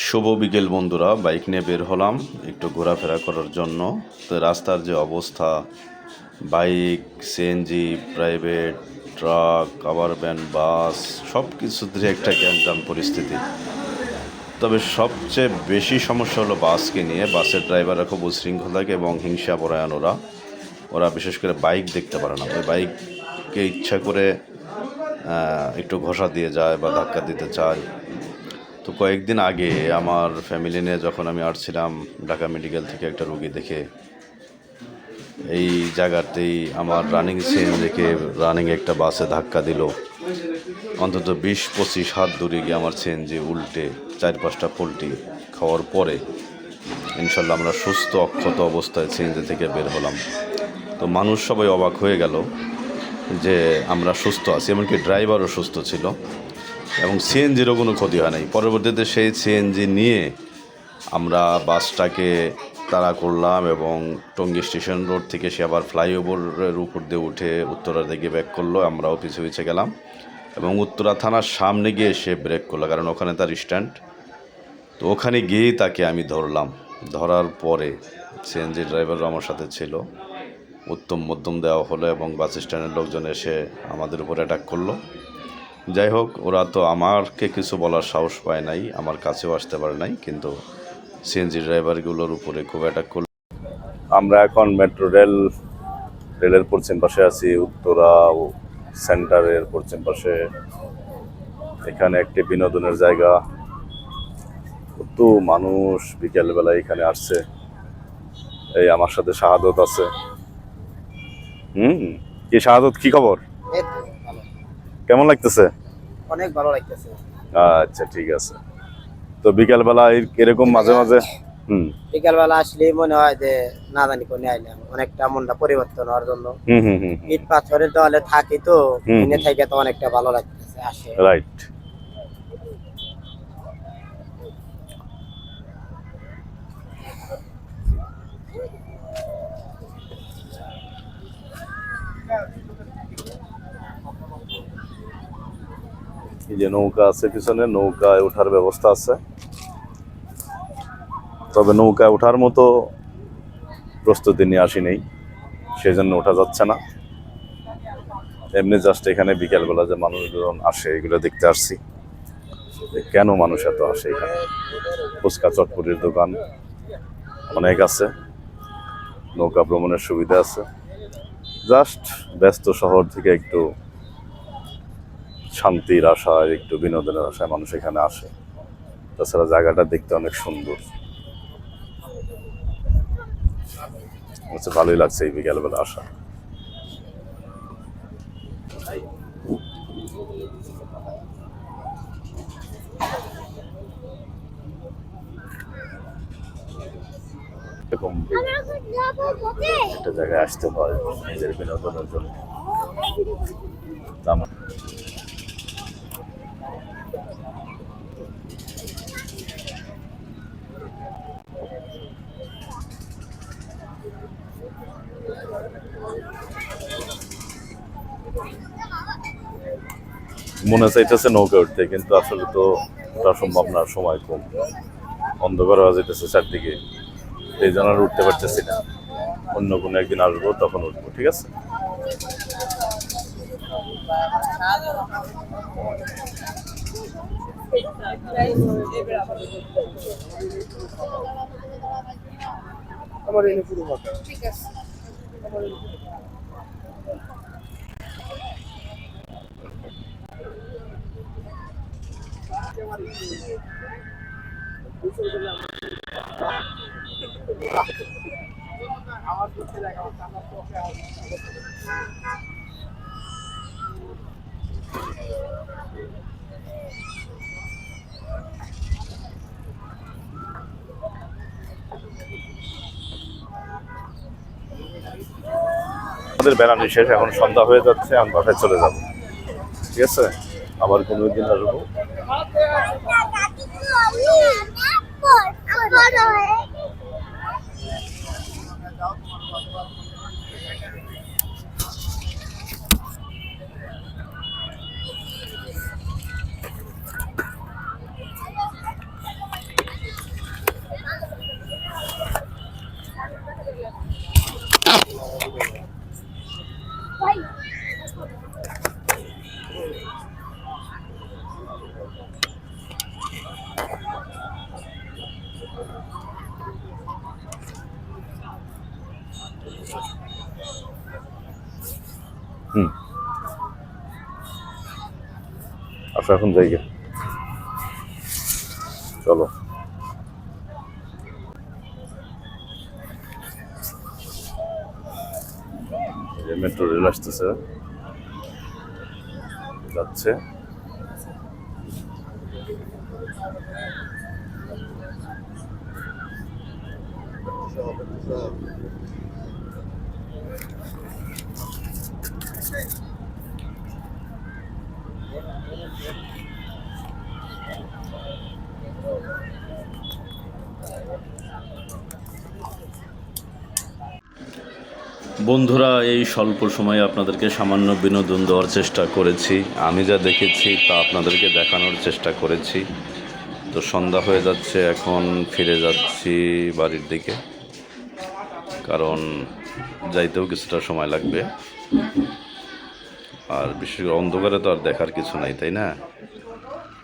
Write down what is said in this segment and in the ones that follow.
শুভ বিকেল বন্ধুরা, বাইক নিয়ে বের হলাম একটু ঘোরাফেরা করার জন্য। তো রাস্তার যে অবস্থা, বাইক সিএনজি প্রাইভেট, ট্রাক আবার ভ্যান, বাস সব কিছুতে একটা গ্যাঞ্জাম পরিস্থিতি। তবে সবচেয়ে বেশি সমস্যা হলো বাসকে নিয়ে। বাসের ড্রাইভাররা খুব উশৃঙ্খল থাকে এবং হিংসা পরায়ণ ওরা। ওরা বিশেষ করে বাইক দেখতে পারে না। ওই বাইককে ইচ্ছা করে একটু ঘষা দিয়ে যায় বা ধাক্কা দিতে চায়। তো কয়েকদিন আগে আমার ফ্যামিলি নিয়ে যখন আমি আসছিলাম ঢাকা মেডিকেল থেকে একটা রোগী দেখে, এই জায়গাতেই আমার রানিং সিন দেখে রানিং একটা বাসে ধাক্কা দিল। অন্তত বিশ, পঁচিশ হাত দূরে গিয়ে আমার যে উল্টে চার পাঁচটা পোলট্রি খাওয়ার পরে ইনশাল্লাহ আমরা সুস্থ, অক্ষত অবস্থায় সিএনজি থেকে বের হলাম। তো মানুষ সবাই অবাক হয়ে গেল যে আমরা সুস্থ আছি, এমনকি ড্রাইভারও সুস্থ ছিল। এবং সিএনজিরও কোনো ক্ষতি হয় নাই। পরবর্তীতে সেই সিএনজি নিয়ে আমরা বাসটাকে তাড়া করলাম এবং টঙ্গী স্টেশন রোড থেকে সে আবার ফ্লাইওভারের উপর দিয়ে উঠে উত্তরা দিকে ব্যাক করল আমরাও পিছু পিছে গেলাম এবং উত্তরা থানার সামনে গিয়ে সে ব্রেক করল, কারণ ওখানে তার স্ট্যান্ড। তো ওখানে গিয়েই তাকে আমি ধরলাম। ধরার পরে সিএনজি ড্রাইভারও আমার সাথে ছিল। উত্তম মধ্যম দেওয়া হলো এবং বাস স্ট্যান্ডের লোকজন এসে আমাদের উপর অ্যাটাক করল। যাই হোক ওরা তো আমারকে কিছু বলার সাহস পায় নাই, আমার কাছেও আসতে পারে নাই, কিন্তু সিএনজি ড্রাইভারগুলোর উপরে খুব অ্যাটাক করল। আমরা এখন মেট্রো রেল রেলের পশ্চিম পাশে আছি, উত্তরা ও সেন্টারের পশ্চিম পাশে। এখানে একটি বিনোদনের জায়গা। কত মানুষ বিকেলবেলা এখানে আসছে। এই আমার সাথে শাহাদত আছে। হুম, কি শাহাদত, কি খবর। কেমন লাগতেছে? অনেক ভালো লাগতেছে। আচ্ছা ঠিক আছে। তো বিকালবেলা বেলা এরকম মাঝে মাঝে হুম। বিকালবেলা আসলে মনে হয় যে না জানি কোনে আইলাম অনেকটা মনটা পরিবর্তন হওয়ার জন্য। হুম হুম হুম ইট পাথরের দলে থাকি তো থেকে তো অনেকটা ভালো লাগতেছে আসে। রাইট। যে নৌকা আছে, পিছনে নৌকায় ওঠার ব্যবস্থা আছে। তবে নৌকায় ওঠার মতো প্রস্তুতি নিয়ে আসি নেই সেই জন্য ওঠা যাচ্ছে না। এমনি জাস্ট এখানে বিকেলবেলা যে মানুষজন আসে, এগুলো দেখতে আসছি। কেন মানুষ এত আসে এখানে? ফুচকা চটপুরির দোকান অনেক আছে, নৌকা ভ্রমণের সুবিধা আছে। জাস্ট ব্যস্ত শহর থেকে একটু শান্তির আশায়, একটু বিনোদনের আশায় মানুষ এখানে আসে। তাছাড়া জায়গাটা দেখতে অনেক সুন্দর। হচ্ছে ভালোই লাগছে এই বিকেলবেলা আসা। একটা জায়গায় আসতে হয় নিজের বিনোদনের জন্য। মনে চাইতেছে নৌকা উঠতে কিন্তু আসলে তো ওটা সম্ভব না সময় কম। অন্ধকার হয়ে যেতেছে চারদিকে। এই জন্য আর উঠতে পারতেছি না। অন্য কোনো একদিন আসব তখন উঠবো ঠিক আছে? আমার এনে পুরো কথা আমাদের বেড়ানি শেষ, এখন সন্ধ্যা হয়ে যাচ্ছে, আমি বাসায় চলে যাব। ঠিক আছে? আবার কোনো দিন আসব। rồi আসো এখন জায়গা চলো। মেট্রো রেল আসতেছে। যাচ্ছে। বন্ধুরা, এই স্বল্প সময়ে আপনাদেরকে সামান্য বিনোদন দেওয়ার চেষ্টা করেছি। আমি যা দেখেছি তা আপনাদেরকে দেখানোর চেষ্টা করেছি। তো সন্ধ্যা হয়ে যাচ্ছে, এখন ফিরে যাচ্ছি বাড়ির দিকে। কারণ যাইতেও কিছুটা সময় লাগবে। আর বিশেষ করে অন্ধকারে তো আর দেখার কিছু নাই, তাই না?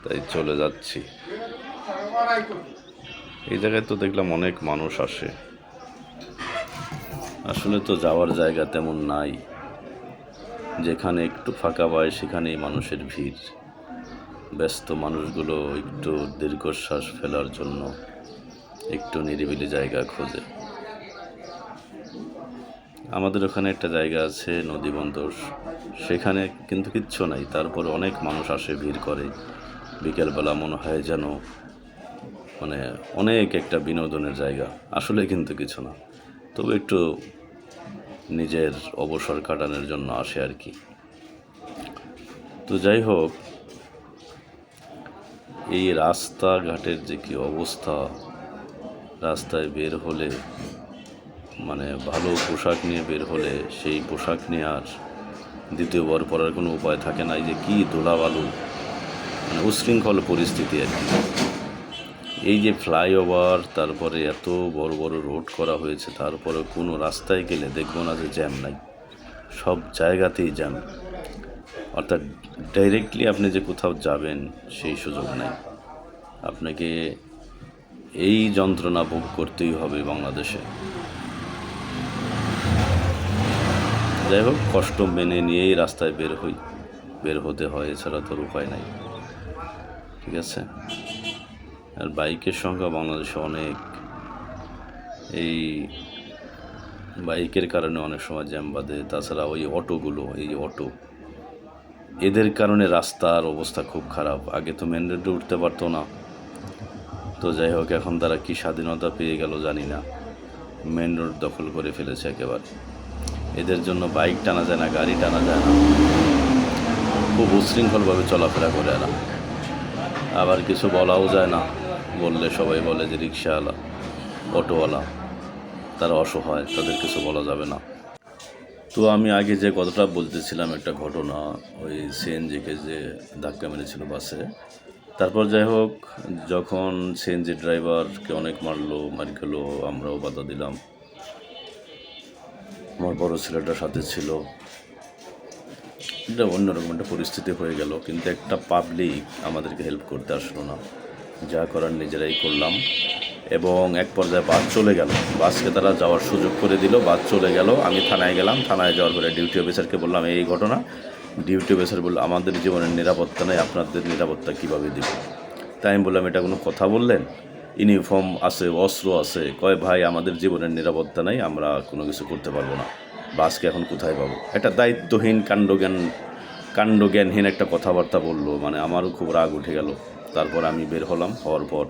তাই চলে যাচ্ছি। এই জায়গায় তো দেখলাম অনেক মানুষ আসে। আসলে তো যাওয়ার জায়গা তেমন নাই। যেখানে একটু ফাঁকা পায়, সেখানেই মানুষের ভিড়। ব্যস্ত মানুষগুলো একটু দীর্ঘশ্বাস ফেলার জন্য একটু নিরিবিলি জায়গা খোঁজে। আমাদের ওখানে একটা জায়গা আছে, নদী বন্দর। সেখানে কিন্তু কিচ্ছু নাই। তারপর অনেক মানুষ আসে, ভিড় করে। বিকেলবেলা মনে হয় যেন মানে অনেক একটা বিনোদনের জায়গা। আসলে কিন্তু কিছু না। তবে একটু নিজের অবসর কাটানোর জন্য আসে আর কি। তো যাই হোক, এই রাস্তাঘাটের যে কি অবস্থা, রাস্তায় বের হলে মানে ভালো পোশাক নিয়ে বের হলে সেই পোশাক নিয়ে আর দ্বিতীয়বার পরার কোনো উপায় থাকে না। যে কী ধুলাবালু মানে উশৃঙ্খল পরিস্থিতি আর কি। এই যে ফ্লাইওভার, তারপরে এত বড় বড় রোড করা হয়েছে, তারপরে কোনো রাস্তায় গেলে দেখব না যে জ্যাম নাই। সব জায়গাতেই জ্যাম। অর্থাৎ ডাইরেক্টলি আপনি যে কোথাও যাবেন, সেই সুযোগ নাই। আপনাকে এই যন্ত্রণা ভোগ করতেই হবে বাংলাদেশে। যাই হোক, কষ্ট মেনে নিয়েই রাস্তায় বের হই। বের হতে হয়, এছাড়া তোর উপায় নাই। ঠিক আছে? আর বাইকের সংখ্যা বাংলাদেশে অনেক। এই বাইকের কারণে অনেক সময় জ্যাম বাঁধে। তাছাড়া ওই অটোগুলো, এই অটো, এদের কারণে রাস্তার অবস্থা খুব খারাপ। আগে তো মেন রোডে উঠতে পারতো না। তো যাই হোক, এখন তারা কি স্বাধীনতা পেয়ে গেল জানি না। মেন রোড দখল করে ফেলেছে একেবারে। এদের জন্য বাইক টানা যায় না, গাড়ি টানা যায় না। খুব উশৃঙ্খলভাবে চলাফেরা করে এরা। আবার কিছু বলাও যায় না। বললে সবাই বলে যে রিক্সাওয়ালা, অটোওয়ালা, তারা অসহায়, তাদের কিছু বলা যাবে না। তো আমি আগে যে কথাটা বলতেছিলাম একটা ঘটনা, ওই সিএনজিকে যে ধাক্কা মেরেছিল বাসে। তারপর যাই হোক, যখন সিএনজি ড্রাইভারকে অনেক মারলো, মার খেলো, আমরাও বাধা দিলাম। আমার বড় ছেলেটার সাথে ছিল। এটা অন্যরকম একটা পরিস্থিতি হয়ে গেল, কিন্তু একটা পাবলিক আমাদেরকে হেল্প করতে আসলো না। যা করার নিজেরাই করলাম এবং এক পর্যায়ে বাস চলে গেল। বাসকে তারা যাওয়ার সুযোগ করে দিল, বাস চলে গেল। আমি থানায় গেলাম, থানায় যাওয়ার পরে ডিউটি অফিসারকে বললাম, এই ঘটনা। ডিউটি অফিসার বলল, আমাদের জীবনের নিরাপত্তা নেই, আপনাদের নিরাপত্তা কীভাবে দিব? তাই আমি বললাম, এটা কোনো কথা বললেন? ইউনিফর্ম আছে, অস্ত্র আছে, কয়, ভাই, আমাদের জীবনের নিরাপত্তা নেই, আমরা কোনো কিছু করতে পারব না। বাসকে এখন কোথায় পাবো? একটা দায়িত্বহীন কাণ্ডজ্ঞান, কাণ্ডজ্ঞানহীন একটা কথাবার্তা বলল মানে আমারও খুব রাগ উঠে গেল। তারপর আমি বের হলাম, হওয়ার পর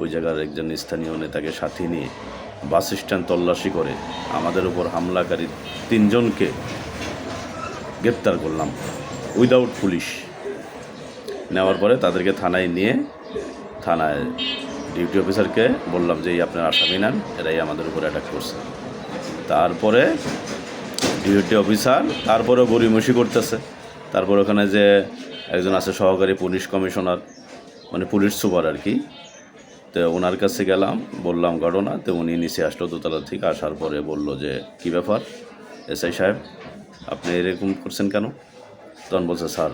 ওই জায়গার একজন স্থানীয় নেতাকে সাথে নিয়ে বাস স্ট্যান্ড তল্লাশি করে আমাদের উপর হামলাকারী তিনজনকে গ্রেপ্তার করলাম, উইদাউট পুলিশ। নেওয়ার পরে তাদেরকে থানায় নিয়ে, থানায় ডিউটি অফিসারকে বললাম যে, এই আপনার আসামি নেন, এরাই আমাদের উপর অ্যাটাক করছে। তারপরে ডিউটি অফিসার, তারপরেও গড়িমসি করতেছে। তারপর ওখানে যে একজন আছে সহকারী পুলিশ কমিশনার মানে পুলিশ সুপার আর কি, তো ওনার কাছে গেলাম, বললাম ঘটনা, তো উনি নিচে আসলো দোতলা থেকে, আসার পরে বলল যে, কি ব্যাপার? এসআই সাহেব, আপনি এরকম করছেন কেন? তখন বলছে, স্যার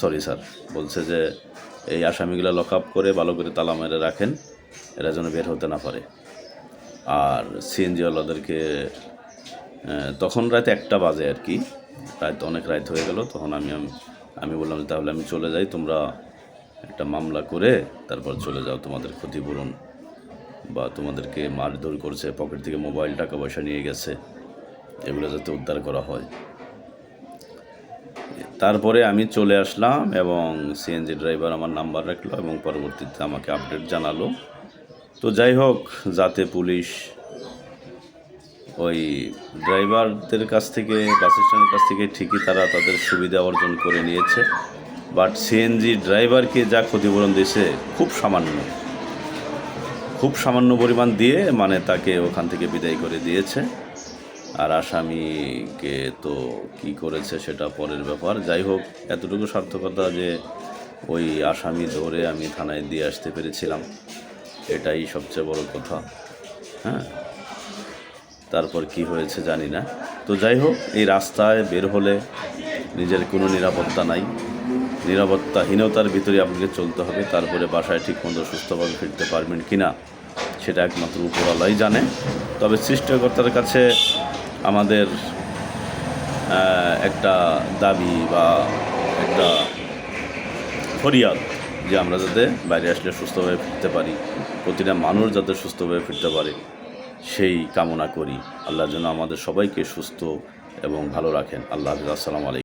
সরি স্যার। বলছে যে, এই আসামিগুলো লক আপ করে ভালো করে তালা মেরে রাখেন। এরা যেন বের হতে না পারে। আর সিএনজিওয়ালাদেরকে তখন রাত একটা বাজে আর কি। রাত অনেক রাত হয়ে গেল, তখন আমি, আম- বললাম তাহলে আমি চলে যাই, তোমরা একটা মামলা করে তারপর চলে যাও, তোমাদের ক্ষতিপূরণ বা তোমাদেরকে মারধর করছে, পকেট থেকে মোবাইল টাকা পয়সা নিয়ে গেছে, এগুলো যাতে উদ্ধার করা হয়। তারপরে আমি চলে আসলাম এবং সিএনজি ড্রাইভার আমার নাম্বার রাখল এবং পরবর্তীতে আমাকে আপডেট জানালো। তো যাই হোক, যাতে পুলিশ ওই ড্রাইভারদের কাছ থেকে, বাস স্ট্যান্ডের কাছ থেকে ঠিকই তারা তাদের সুবিধা অর্জন করে নিয়েছে। বাট সিএনজি ড্রাইভারকে যা ক্ষতিপূরণ দিয়েছে, খুব সামান্য। খুব সামান্য পরিমাণ দিয়ে মানে তাকে ওখান থেকে বিদায় করে দিয়েছে। আর আসামিকে তো কি করেছে সেটা পরের ব্যাপার। যাই হোক, এতটুকু সার্থকতা যে ওই আসামি ধরে আমি থানায় দিয়ে আসতে পেরেছিলাম। এটাই সবচেয়ে বড় কথা হ্যাঁ? তারপর কি হয়েছে জানি না। তো যাই হোক, এই রাস্তায় বের হলে নিজের কোনো নিরাপত্তা নাই। নিরাপত্তাহীনতার ভিতরে আপনাকে চলতে হবে, তারপরে বাসায় ঠিক মতো সুস্থভাবে ফিরতে পারবেন কি না সেটা একমাত্র উপরওয়ালাই জানে। তবে সৃষ্টিকর্তার কাছে আমাদের একটা দাবি বা একটা ফরিয়াদ যে আমরা যাতে বাইরে আসলে সুস্থভাবে ফিরতে পারি, প্রতিটা মানুষ যাতে সুস্থভাবে ফিরতে পারে, সেই কামনা করি। আল্লাহ যেন আমাদের সবাইকে সুস্থ এবং ভালো রাখেন। আল্লাহ হাফিজ। আসসালামু আলাইকুম।